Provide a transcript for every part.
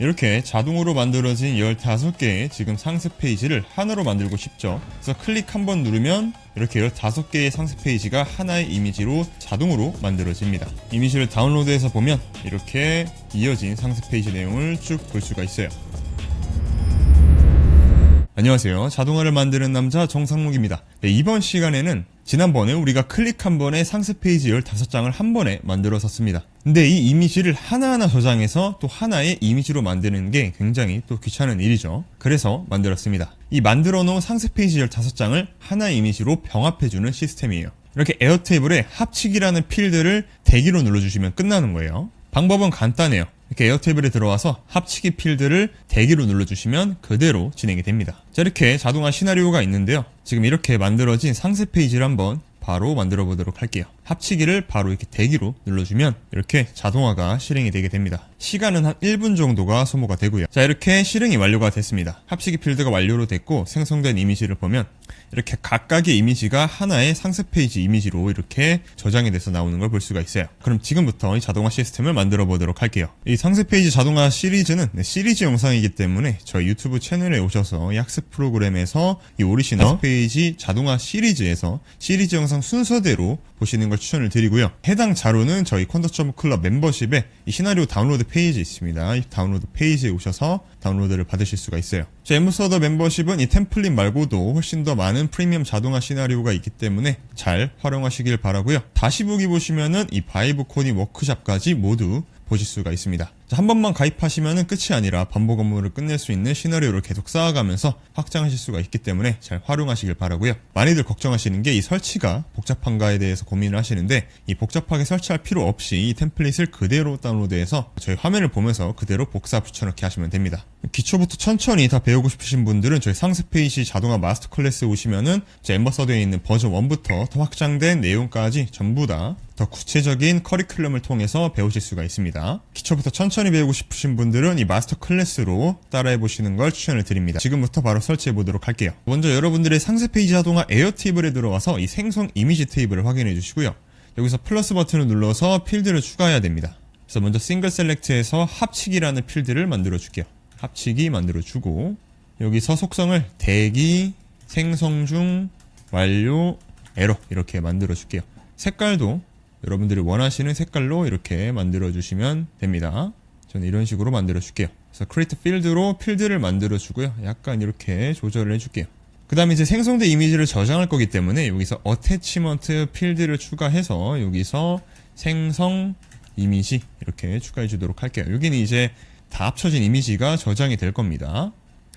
이렇게 자동으로 만들어진 15개의 지금 상세 페이지를 하나로 만들고 싶죠. 그래서 클릭 한 번 누르면 이렇게 15개의 상세 페이지가 하나의 이미지로 자동으로 만들어집니다. 이미지를 다운로드해서 보면 이렇게 이어진 상세 페이지 내용을 쭉 볼 수가 있어요. 안녕하세요. 자동화를 만드는 남자 정상목입니다. 네, 이번 시간에는 지난번에 우리가 클릭 한 번에 상세 페이지 15장을 한 번에 만들었었습니다. 근데 이 이미지를 하나하나 저장해서 또 하나의 이미지로 만드는 게 굉장히 또 귀찮은 일이죠. 그래서 만들었습니다. 이 만들어 놓은 상세 페이지 15장을 하나의 이미지로 병합해주는 시스템이에요. 이렇게 에어 테이블에 합치기라는 필드를 대기로 눌러주시면 끝나는 거예요. 방법은 간단해요. 이렇게 에어 테이블에 들어와서 합치기 필드를 대기로 눌러주시면 그대로 진행이 됩니다. 자, 이렇게 자동화 시나리오가 있는데요. 지금 이렇게 만들어진 상세 페이지를 한번 바로 만들어 보도록 할게요. 합치기를 바로 이렇게 대기로 눌러주면 이렇게 자동화가 실행이 되게 됩니다. 시간은 한 1분 정도가 소모가 되고요. 자, 이렇게 실행이 완료가 됐습니다. 합치기 필드가 완료로 됐고 생성된 이미지를 보면 이렇게 각각의 이미지가 하나의 상세 페이지 이미지로 이렇게 저장이 돼서 나오는 걸 볼 수가 있어요. 그럼 지금부터 이 자동화 시스템을 만들어 보도록 할게요. 이 상세 페이지 자동화 시리즈는 네, 시리즈 영상이기 때문에 저희 유튜브 채널에 오셔서 이 학습 프로그램에서 이 오리지널 상세 페이지 자동화 시리즈에서 시리즈 영상 순서대로 보시는 걸 추천을 드리고요. 해당 자료는 저희 콘더 클럽 멤버십에 이 시나리오 다운로드 페이지 있습니다. 이 다운로드 페이지에 오셔서 다운로드를 받으실 수가 있어요. 제 엠버서더 멤버십은 이 템플릿 말고도 훨씬 더 많은 프리미엄 자동화 시나리오가 있기 때문에 잘 활용하시길 바라고요. 다시 보기 보시면은 이 바이브 코딩 워크샵까지 모두 보실 수가 있습니다. 자, 한 번만 가입하시면 끝이 아니라 반복 업무를 끝낼 수 있는 시나리오를 계속 쌓아가면서 확장하실 수가 있기 때문에 잘 활용하시길 바라고요. 많이들 걱정하시는 게 이 설치가 복잡한가에 대해서 고민을 하시는데 이 복잡하게 설치할 필요 없이 이 템플릿을 그대로 다운로드해서 저희 화면을 보면서 그대로 복사 붙여넣기 하시면 됩니다. 기초부터 천천히 다 배우고 싶으신 분들은 저희 상세 페이지 자동화 마스터 클래스에 오시면은 제 엠버서드에 있는 버전 1부터 더 확장된 내용까지 전부 다 더 구체적인 커리큘럼을 통해서 배우실 수가 있습니다. 기초부터 천천히 배우고 싶으신 분들은 이 마스터 클래스로 따라해 보시는 걸 추천을 드립니다. 지금부터 바로 설치해 보도록 할게요. 먼저 여러분들의 상세 페이지 자동화 에어 테이블에 들어와서 이 생성 이미지 테이블을 확인해 주시고요. 여기서 플러스 버튼을 눌러서 필드를 추가해야 됩니다. 그래서 먼저 싱글 셀렉트에서 합치기라는 필드를 만들어 줄게요. 합치기 만들어 주고 여기서 속성을 대기, 생성 중, 완료, 에러 이렇게 만들어 줄게요. 색깔도 여러분들이 원하시는 색깔로 이렇게 만들어 주시면 됩니다. 저는 이런 식으로 만들어 줄게요. 그래서 create field로 필드를 만들어 주고요. 약간 이렇게 조절을 해 줄게요. 그 다음에 이제 생성된 이미지를 저장할 거기 때문에 여기서 attachment 필드를 추가해서 여기서 생성 이미지 이렇게 추가해 주도록 할게요. 여기는 이제 다 합쳐진 이미지가 저장이 될 겁니다.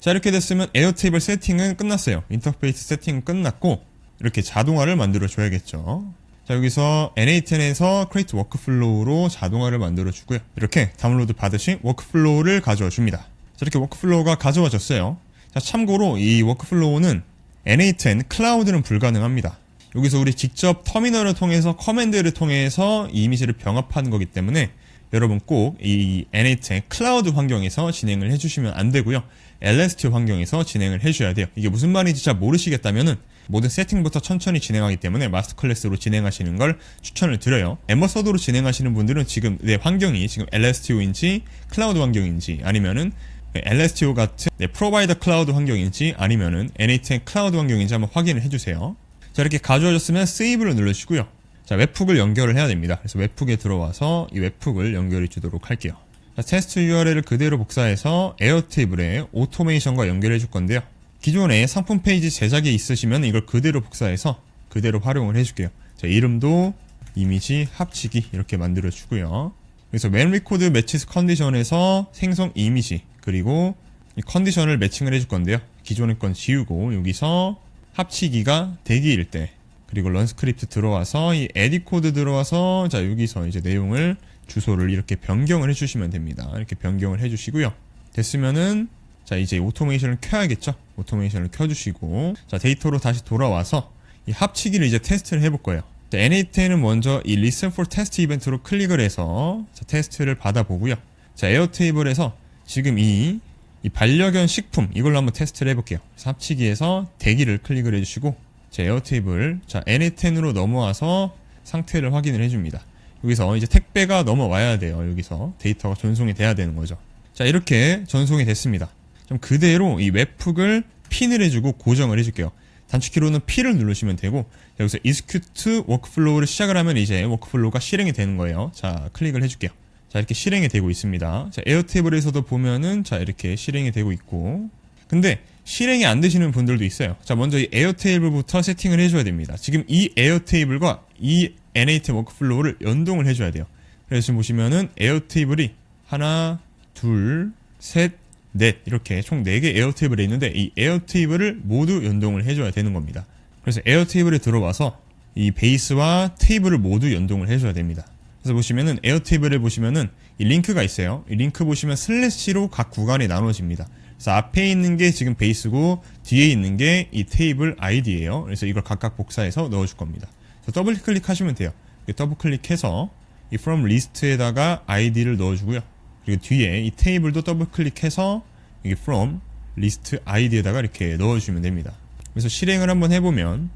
자 이렇게 됐으면 에어테이블 세팅은 끝났어요. 인터페이스 세팅은 끝났고 이렇게 자동화를 만들어 줘야겠죠. 자 여기서 N8N에서 Create Workflow로 자동화를 만들어 주고요. 이렇게 다운로드 받으신 워크플로우를 가져와 줍니다. 자 이렇게 워크플로우가 가져와 졌어요. 자 참고로 이 워크플로우는 N8N 클라우드는 불가능합니다. 여기서 우리 직접 터미널을 통해서 커맨드를 통해서 이 이미지를 병합하는 거기 때문에 여러분 꼭 이 N8N 클라우드 환경에서 진행을 해주시면 안 되고요. LST 환경에서 진행을 해줘야 돼요. 이게 무슨 말인지 잘 모르시겠다면은 모든 세팅부터 천천히 진행하기 때문에 마스터 클래스로 진행하시는 걸 추천을 드려요. 엠버서드로 진행하시는 분들은 지금 내 환경이 지금 LSTO인지 클라우드 환경인지 아니면은 LSTO 같은 네, 프로바이더 클라우드 환경인지 아니면은 N8N 클라우드 환경인지 한번 확인을 해주세요. 자 이렇게 가져오셨으면 세이브를 눌러주시고요. 자 웹훅을 연결을 해야 됩니다. 그래서 웹훅에 들어와서 이 웹훅을 연결해 주도록 할게요. 자, 테스트 URL을 그대로 복사해서 에어테이블에 오토메이션과 연결해 줄 건데요. 기존에 상품 페이지 제작에 있으시면 이걸 그대로 복사해서 그대로 활용을 해줄게요. 자, 이름도 이미지 합치기 이렇게 만들어 주고요. 그래서 맨 리코드 매치스 컨디션에서 생성 이미지 그리고 이 컨디션을 매칭을 해줄 건데요. 기존의 건 지우고 여기서 합치기가 대기일 때 그리고 런 스크립트 들어와서 이 에디 코드 들어와서 자 여기서 이제 내용을 주소를 이렇게 변경을 해주시면 됩니다. 이렇게 변경을 해주시고요. 됐으면은 자 이제 오토메이션을 켜야겠죠. 오토메이션을 켜주시고 자 데이터로 다시 돌아와서 이 합치기를 이제 테스트를 해볼 거예요. 자, N8N은 먼저 이 Listen for Test 이벤트로 클릭을 해서 자, 테스트를 받아보고요. 자 에어 테이블에서 지금 이, 이 반려견 식품 이걸로 한번 테스트를 해볼게요. 합치기에서 대기를 클릭을 해주시고 자 에어 테이블 자 N8N으로 넘어와서 상태를 확인을 해줍니다. 여기서 이제 택배가 넘어와야 돼요. 여기서 데이터가 전송이 돼야 되는 거죠. 자, 이렇게 전송이 됐습니다. 그럼 그대로 이 웹훅을 핀을 해주고 고정을 해줄게요. 단축키로는 P를 누르시면 되고 여기서 execute workflow를 시작을 하면 이제 workflow가 실행이 되는 거예요. 자, 클릭을 해줄게요. 자, 이렇게 실행이 되고 있습니다. 자, 에어테이블에서도 보면은 자, 이렇게 실행이 되고 있고 근데 실행이 안 되시는 분들도 있어요. 자, 먼저 이 에어테이블부터 세팅을 해줘야 됩니다. 지금 이 에어테이블과 이 N8 워크플로우를 연동을 해줘야 돼요. 그래서 보시면은 에어테이블이 하나, 둘, 셋, 넷 이렇게 총 4개 에어테이블이 있는데 이 에어테이블을 모두 연동을 해줘야 되는 겁니다. 그래서 에어테이블에 들어와서 이 베이스와 테이블을 모두 연동을 해줘야 됩니다. 그래서 보시면은 에어테이블에 보시면은 이 링크가 있어요. 이 링크 보시면 슬래시로 각 구간이 나눠집니다. 그래서 앞에 있는 게 지금 베이스고 뒤에 있는 게 이 테이블 아이디예요. 그래서 이걸 각각 복사해서 넣어줄 겁니다. 더블 클릭하시면 돼요. 더블 클릭해서 이 from list에다가 아이디를 넣어주고요. 그리고 뒤에 이 테이블도 더블 클릭해서 여기 from list id에다가 이렇게 넣어주시면 됩니다. 그래서 실행을 한번 해보면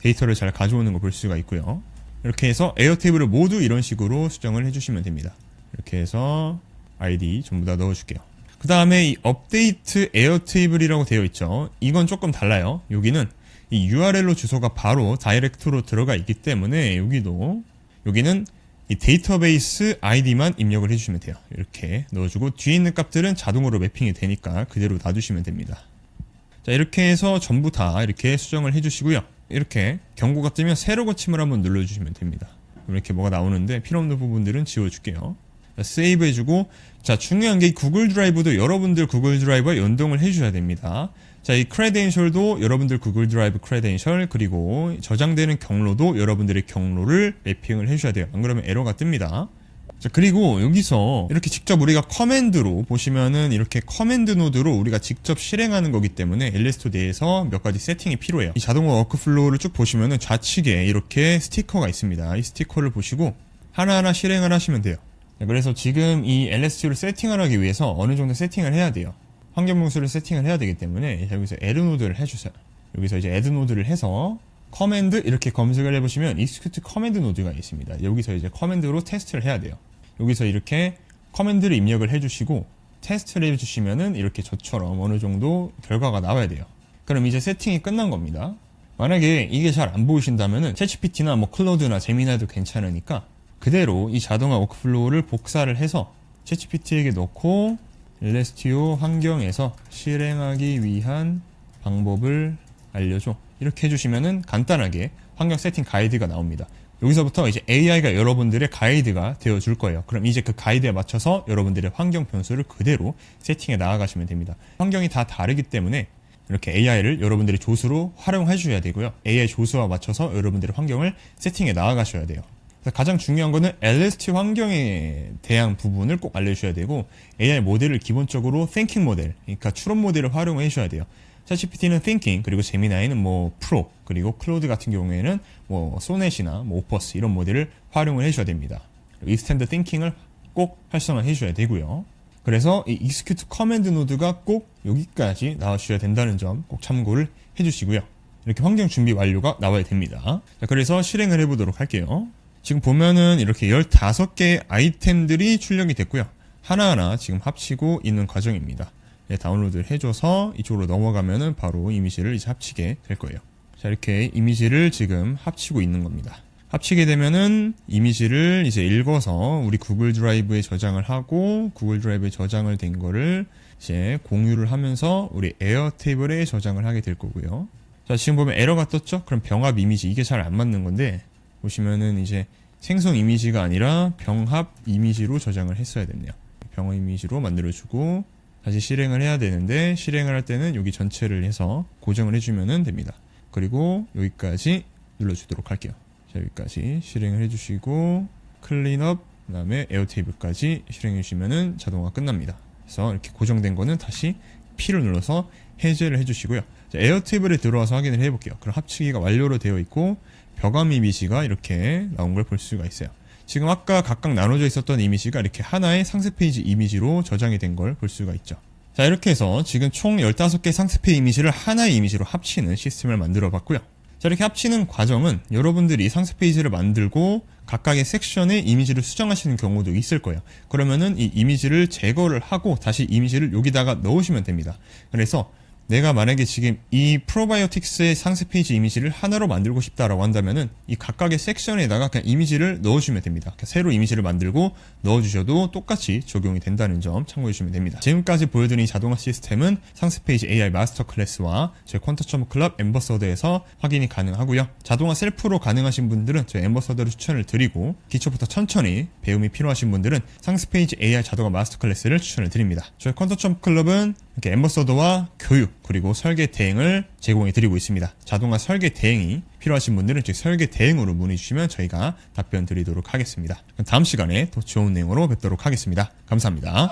데이터를 잘 가져오는 거 볼 수가 있고요. 이렇게 해서 에어 테이블을 모두 이런 식으로 수정을 해주시면 됩니다. 이렇게 해서 ID 전부 다 넣어줄게요. 그 다음에 이 업데이트 에어 테이블이라고 되어 있죠. 이건 조금 달라요. 여기는 이 URL로 주소가 바로 다이렉트로 들어가 있기 때문에 여기도 여기는 이 데이터베이스 아이디만 입력을 해주시면 돼요. 이렇게 넣어주고 뒤에 있는 값들은 자동으로 매핑이 되니까 그대로 놔두시면 됩니다. 자 이렇게 해서 전부 다 이렇게 수정을 해주시고요. 이렇게 경고가 뜨면 새로 고침을 한번 눌러주시면 됩니다. 이렇게 뭐가 나오는데 필요 없는 부분들은 지워줄게요. 자, 세이브 해주고 자 중요한 게이 구글 드라이브도 여러분들 구글 드라이브와 연동을 해주셔야 됩니다. 자, 이 크레덴셜도 여러분들 구글 드라이브 크레덴셜 그리고 저장되는 경로도 여러분들의 경로를 매핑을 해주셔야 돼요. 안 그러면 에러가 뜹니다. 자, 그리고 여기서 이렇게 직접 우리가 커맨드로 보시면은 이렇게 커맨드 노드로 우리가 직접 실행하는 거기 때문에 엘리스토 내에서 몇 가지 세팅이 필요해요. 이 자동화 워크플로우를 쭉 보시면은 좌측에 이렇게 스티커가 있습니다. 이 스티커를 보시고 하나하나 실행을 하시면 돼요. 자, 그래서 지금 이 LST를 세팅을 하기 위해서 어느 정도 세팅을 해야 돼요. 환경 분수를 세팅을 해야 되기 때문에 여기서 add 노드를 해주세요. 여기서 이제 add 노드를 해서 커맨드 이렇게 검색을 해보시면 execute 커맨드 노드가 있습니다. 여기서 이제 커맨드로 테스트를 해야 돼요. 여기서 이렇게 커맨드를 입력을 해주시고 테스트를 해주시면은 이렇게 저처럼 어느 정도 결과가 나와야 돼요. 그럼 이제 세팅이 끝난 겁니다. 만약에 이게 잘 안 보이신다면은 챗GPT나 뭐 클로드나 제미나도 괜찮으니까 그대로 이 자동화 워크플로우를 복사를 해서 챗GPT에게 넣고 LSTO 환경에서 실행하기 위한 방법을 알려줘. 이렇게 해주시면은 간단하게 환경 세팅 가이드가 나옵니다. 여기서부터 이제 AI가 여러분들의 가이드가 되어 줄 거예요. 그럼 이제 그 가이드에 맞춰서 여러분들의 환경 변수를 그대로 세팅해 나아가시면 됩니다. 환경이 다 다르기 때문에 이렇게 AI를 여러분들의 조수로 활용해 주셔야 되고요. AI 조수와 맞춰서 여러분들의 환경을 세팅해 나아가셔야 돼요. 가장 중요한 거는 LST 환경에 대한 부분을 꼭 알려주셔야 되고 AI 모델을 기본적으로 Thinking 모델, 그러니까 추론 모델을 활용해 주셔야 돼요. 챗GPT는 Thinking 그리고 제미나이는 뭐 프로 그리고 클로드 같은 경우에는 뭐 소넷이나 뭐 오퍼스 이런 모델을 활용을 해줘야 됩니다. 익스텐드 띵킹을 꼭 활성화해 주셔야 되고요. 그래서 이 execute command 노드가 꼭 여기까지 나와주셔야 된다는 점 꼭 참고를 해주시고요. 이렇게 환경 준비 완료가 나와야 됩니다. 자, 그래서 실행을 해보도록 할게요. 지금 보면은 이렇게 15개의 아이템들이 출력이 됐고요. 하나하나 지금 합치고 있는 과정입니다. 네, 다운로드를 해줘서 이쪽으로 넘어가면은 바로 이미지를 이제 합치게 될 거예요. 자, 이렇게 이미지를 지금 합치고 있는 겁니다. 합치게 되면은 이미지를 이제 읽어서 우리 구글 드라이브에 저장을 하고 구글 드라이브에 저장을 된 거를 이제 공유를 하면서 우리 에어 테이블에 저장을 하게 될 거고요. 자, 지금 보면 에러가 떴죠? 그럼 병합 이미지 이게 잘 안 맞는 건데 보시면은 이제 생성 이미지가 아니라 병합 이미지로 저장을 했어야 됐네요. 병합 이미지로 만들어주고 다시 실행을 해야 되는데 실행을 할 때는 여기 전체를 해서 고정을 해주면 됩니다. 그리고 여기까지 눌러주도록 할게요. 자, 여기까지 실행을 해주시고 클린업 그 다음에 에어테이블까지 실행해 주시면 자동화 끝납니다. 그래서 이렇게 고정된 거는 다시 P를 눌러서 해제를 해주시고요. 자, 에어테이블에 들어와서 확인을 해볼게요. 그럼 합치기가 완료로 되어 있고 벽암 이미지가 이렇게 나온 걸 볼 수가 있어요. 지금 아까 각각 나눠져 있었던 이미지가 이렇게 하나의 상세 페이지 이미지로 저장이 된 걸 볼 수가 있죠. 자, 이렇게 해서 지금 총 15개 상세 페이지 이미지를 하나의 이미지로 합치는 시스템을 만들어 봤고요. 자, 이렇게 합치는 과정은 여러분들이 상세 페이지를 만들고 각각의 섹션에 이미지를 수정하시는 경우도 있을 거예요. 그러면은 이 이미지를 제거를 하고 다시 이미지를 여기다가 넣으시면 됩니다. 그래서 내가 만약에 지금 이 프로바이오틱스의 상세 페이지 이미지를 하나로 만들고 싶다라고 한다면은 이 각각의 섹션에다가 그냥 이미지를 넣어주면 됩니다. 새로 이미지를 만들고 넣어주셔도 똑같이 적용이 된다는 점 참고해 주시면 됩니다. 지금까지 보여드린 이 자동화 시스템은 상세 페이지 AI 마스터 클래스와 저희 퀀터점 클럽 엠버서더에서 확인이 가능하고요. 자동화 셀프로 가능하신 분들은 저희 엠버서더를 추천을 드리고 기초부터 천천히 배움이 필요하신 분들은 상세 페이지 AI 자동화 마스터 클래스를 추천을 드립니다. 저희 퀀터점 클럽은 이렇게 엠버서더와 교육 그리고 설계 대행을 제공해 드리고 있습니다. 자동화 설계 대행이 필요하신 분들은 즉 설계 대행으로 문의 주시면 저희가 답변 드리도록 하겠습니다. 다음 시간에 더 좋은 내용으로 뵙도록 하겠습니다. 감사합니다.